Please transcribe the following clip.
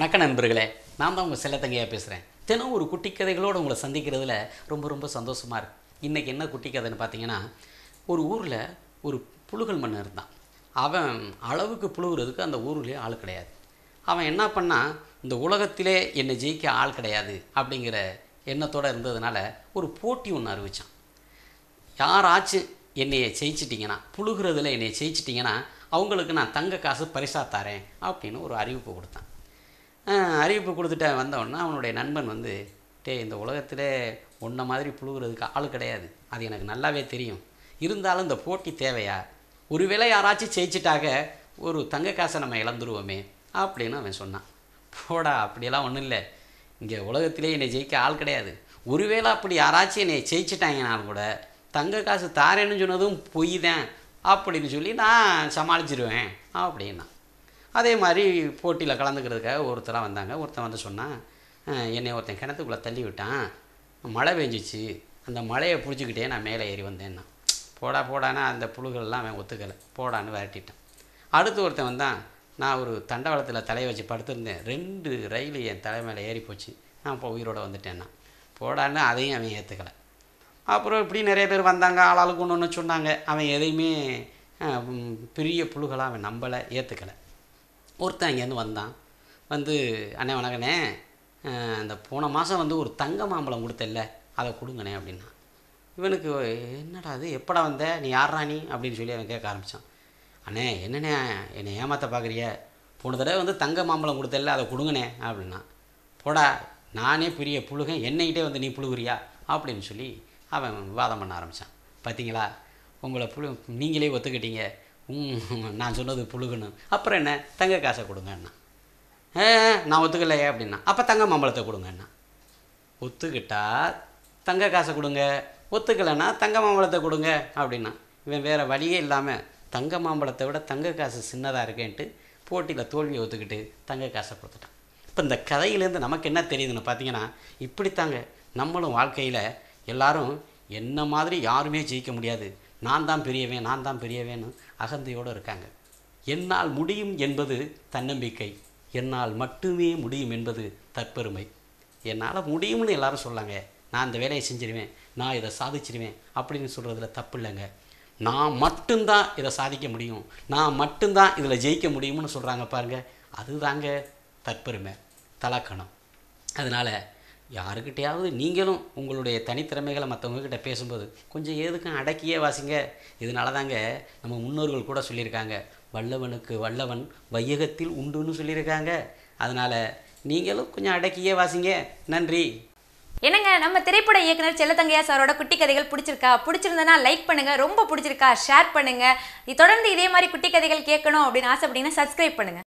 வணக்கம் நண்பர்களே நான் தான் உங்கள் செல்லத்தங்கையாக பேசுகிறேன் தினம் ஒரு குட்டி கதைகளோடு உங்களை சந்திக்கிறதுல ரொம்ப ரொம்ப சந்தோஷமாக இருக்குது இன்றைக்கி என்ன குட்டி கதைன்னு பார்த்தீங்கன்னா ஒரு ஊரில் ஒரு புழுகல் மன்னன் இருந்தான். அவன் அளவுக்கு புழுகிறதுக்கு அந்த ஊர்லேயே ஆள் கிடையாது. அவன் என்ன பண்ணால் இந்த உலகத்திலே என்னை ஜெயிக்க ஆள் கிடையாது அப்படிங்கிற எண்ணத்தோடு இருந்ததுனால ஒரு போட்டி ஒன்று அறிவிச்சான். யாராச்சும் என்னையை ஜெயிச்சிட்டிங்கன்னா புழுகிறதுல என்னையை ஜெயிச்சிட்டிங்கன்னா அவங்களுக்கு நான் தங்க காசு பரிசாக தரேன் அப்படின்னு ஒரு அறிவிப்பு கொடுத்தான். அறிவிப்பு கொடுத்துட்டேன் வந்தவொடனே அவனுடைய நண்பன் வந்து டே இந்த உலகத்தில் உன்ன மாதிரி புழுகிறதுக்கு ஆள் கிடையாது. அது எனக்கு நல்லாவே தெரியும். இருந்தாலும் இந்த போட்டி தேவையா? ஒருவேளை யாராச்சும் ஜெயிச்சிட்டாக ஒரு தங்க காசை நம்ம இழந்துருவோமே அப்படின்னு அவன் சொன்னான். போடா அப்படியெல்லாம் ஒன்றும் இல்லை. இங்கே உலகத்திலே என்னை ஜெயிக்க ஆள் கிடையாது. ஒருவேளை அப்படி யாராச்சும் என்னை ஜெயிச்சிட்டாங்கனாலும் கூட தங்க காசு தாரேன்னு சொன்னதும் பொய் தான் அப்படின்னு சொல்லி நான் சமாளிச்சிருவேன் அப்படின்னா அதே மாதிரி போட்டியில் கலந்துக்கிறதுக்காக ஒருத்தராக வந்தாங்க. ஒருத்தன் வந்து சொன்னான் என்னை ஒருத்தன் கிணத்துக்குள்ளே தள்ளி விட்டான். மழை பெஞ்சிச்சு. அந்த மழையை பிடிச்சிக்கிட்டே நான் மேலே ஏறி வந்தேன்னா. போடா போடான்னா அந்த புழுகள்லாம் அவன் ஒத்துக்கலை. போடான்னு விரட்டிட்டான். அடுத்து ஒருத்தன் வந்தான் நான் ஒரு தண்டவாளத்தில் தலையை வச்சு படுத்திருந்தேன். ரெண்டு ரயில் என் தலை மேலே ஏறி போச்சு. நான் இப்போ உயிரோடு வந்துட்டேன்னா. போடான்னு அதையும் அவன் ஏற்றுக்கலை அப்புறம் இப்படி நிறைய பேர் வந்தாங்க. ஆளாளுக்கு ஒன்று ஒன்று சொன்னாங்க. அவன் எதையுமே பெரிய புழுகளாக அவன் நம்பலை ஏற்றுக்கலை ஒருத்தன் இங்கேருந்து வந்தான். வந்து அண்ணே வணக்கண்ணே. அந்த இந்த போன மாதம் வந்து ஒரு தங்க மாம்பழம் கொடுத்தல்ல அதை கொடுங்கண்ணே அப்படின்னா இவனுக்கு என்னடா அது எப்படா வந்த? நீ யாரா நீ? அப்படின்னு சொல்லி அவன் கேட்க ஆரம்பித்தான் அண்ணே என்னண்ணே? என்னை ஏமாத்த பார்க்குறிய போன தடவை வந்து தங்க மாம்பழம் கொடுத்தல அதை கொடுங்கண்ணே அப்படின்னா போடா நானே பெரிய புழுகன் என்னைக்கிட்டே வந்து நீ புழுகுறியா? அப்படின்னு சொல்லி அவன் விவாதம் பண்ண ஆரம்பித்தான் பார்த்தீங்களா உங்களை புழு நீங்களே ஒத்துக்கிட்டீங்க. நான் சொன்னது புழுகுன்னு. அப்புறம் என்ன? தங்க காசை கொடுங்கண்ணா. ஏ நான் ஒத்துக்கலையே அப்படின்னா. அப்போ தங்க மாம்பழத்தை கொடுங்கண்ணா. ஒத்துக்கிட்டா தங்க காசை கொடுங்க. ஒத்துக்கலைன்னா தங்க மாம்பழத்தை கொடுங்க அப்படின்னா. இவன் வேறு வழியே இல்லாமல் தங்க மாம்பழத்தை விட தங்க காசு சின்னதாக இருக்கேன்ட்டு போட்டியில் தோல்வியை ஒத்துக்கிட்டு தங்க காசை கொடுத்துட்டான். இப்போ இந்த கதையிலேருந்து நமக்கு என்ன தெரியுதுன்னு பார்த்தீங்கன்னா இப்படித்தாங்க. நம்மளும் வாழ்க்கையில் எல்லாரும் என்ன மாதிரி யாருமே ஜெயிக்க முடியாது. நான் தான் பெரியவேன் நான் தான் பெரியவேன்னு அகந்தையோடு இருக்காங்க. என்னால் முடியும் என்பது தன்னம்பிக்கை. என்னால் மட்டுமே முடியும் என்பது தற்பெருமை. என்னால் முடியும்னு எல்லாரும் சொல்லாங்க. நான் இந்த வேலையை செஞ்சிருவேன் நான் இதை சாதிச்சிருவேன் அப்படின்னு சொல்கிறதுல தப்பு இல்லைங்க. நான் மட்டும்தான் இதை சாதிக்க முடியும். நான் மட்டும்தான் இதில் ஜெயிக்க முடியும்னு சொல்கிறாங்க பாருங்கள் அதுதாங்க தற்பெருமை தலக்கணம். அதனால் யாருக்கிட்டையாவது நீங்களும் உங்களுடைய தனித்திறமைகளை மற்றவங்கக்கிட்ட பேசும்போது கொஞ்சம் எதுக்கும் அடக்கியே வாசிங்க. இதனால தாங்க நம்ம முன்னோர்கள் கூட சொல்லியிருக்காங்க. வல்லவனுக்கு வல்லவன் வையகத்தில் உண்டுன்னு சொல்லியிருக்காங்க. அதனால் நீங்களும் கொஞ்சம் அடக்கியே வாசிங்க. நன்றி. என்னங்க நம்ம திரைப்பட இயக்குனர் செல்லத்தங்கையா சாரோட குட்டி கதைகள் பிடிச்சிருக்கா? பிடிச்சிருந்தனா லைக் பண்ணுங்க. ரொம்ப பிடிச்சிருக்கா? ஷேர் பண்ணுங்க. தொடர்ந்து இதே மாதிரி குட்டி கதைகள் கேட்கணும் அப்படின்னு ஆசைப்பட்டீங்கன்னா சப்ஸ்கிரைப் பண்ணுங்க.